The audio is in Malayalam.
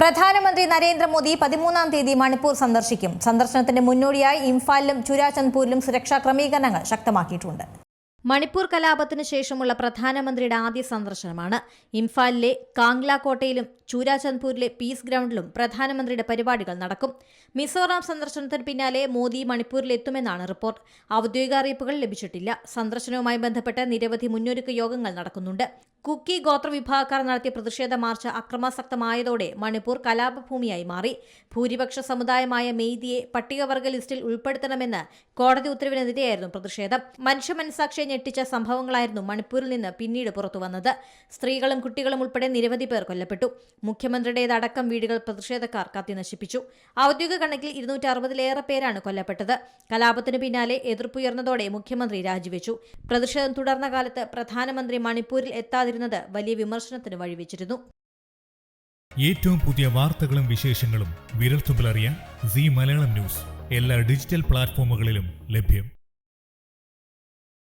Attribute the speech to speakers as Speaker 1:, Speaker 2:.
Speaker 1: പ്രധാനമന്ത്രി നരേന്ദ്രമോദി പതിമൂന്നാം തീയതി മണിപ്പൂർ സന്ദർശിക്കും. സന്ദർശനത്തിന്റെ മുന്നോടിയായി ഇംഫാലിലും ചുരാചന്ദ്പൂരിലും സുരക്ഷാ ക്രമീകരണങ്ങൾ ശക്തമാക്കിയിട്ടുണ്ട്. മണിപ്പൂർ കലാപത്തിന് ശേഷമുള്ള പ്രധാനമന്ത്രിയുടെ ആദ്യ സന്ദർശനമാണ് ഇംഫാലിലെ കാംഗ്ല കോട്ടയിലും ചൂരാചന്ദ്പൂരിലെ പീസ് ഗ്രൗണ്ടിലും പ്രധാനമന്ത്രിയുടെ പരിപാടികൾ നടക്കും. മിസോറാം സന്ദർശനത്തിന് പിന്നാലെ മോദി മണിപ്പൂരിൽ എത്തുമെന്നാണ് റിപ്പോർട്ട്. ഔദ്യോഗിക അറിയിപ്പുകൾ ലഭിച്ചിട്ടില്ല. സന്ദർശനവുമായി ബന്ധപ്പെട്ട് നിരവധി മുന്നൊരുക്ക യോഗങ്ങൾ നടക്കുന്നുണ്ട്. കുക്കി ഗോത്ര വിഭാഗക്കാർ നടത്തിയ പ്രതിഷേധ മാർച്ച് അക്രമാസക്തമായതോടെ മണിപ്പൂർ കലാപഭൂമിയായി മാറി. ഭൂരിപക്ഷ സമുദായമായ മെയ്തിയെ പട്ടികവർഗ ലിസ്റ്റിൽ ഉൾപ്പെടുത്തണമെന്ന് കോടതി ഉത്തരവിനെതിരെയായിരുന്നു പ്രതിഷേധം. മനുഷ്യ മനസാക്ഷിയെ ഞെട്ടിച്ച സംഭവങ്ങളായിരുന്നു മണിപ്പൂരിൽ നിന്ന് പിന്നീട് പുറത്തുവന്നത്. സ്ത്രീകളും കുട്ടികളും ഉൾപ്പെടെ നിരവധി പേർ കൊല്ലപ്പെട്ടു. മുഖ്യമന്ത്രിയുടേതടക്കം വീടുകൾ പ്രതിഷേധക്കാർ കത്തിനശിപ്പിച്ചു. ഔദ്യോഗിക കണക്കിൽ ഇരുന്നൂറ്റി അറുപതിലേറെ പേരാണ് കൊല്ലപ്പെട്ടത്. കലാപത്തിന് പിന്നാലെ എതിർപ്പുയർന്നതോടെ മുഖ്യമന്ത്രി രാജിവെച്ചു. പ്രതിഷേധം തുടർന്ന കാലത്ത് പ്രധാനമന്ത്രി മണിപ്പൂരിൽ എത്താതിരുന്നത് വലിയ വിമർശനത്തിന് വഴിവെച്ചിരുന്നു.
Speaker 2: ഏറ്റവും പുതിയ വാർത്തകളും വിശേഷങ്ങളും വിരൽത്തുമ്പിലറിയാൻ സി മലയാളം ന്യൂസ് എല്ലാ ഡിജിറ്റൽ പ്ലാറ്റ്ഫോമുകളിലും ലഭ്യം.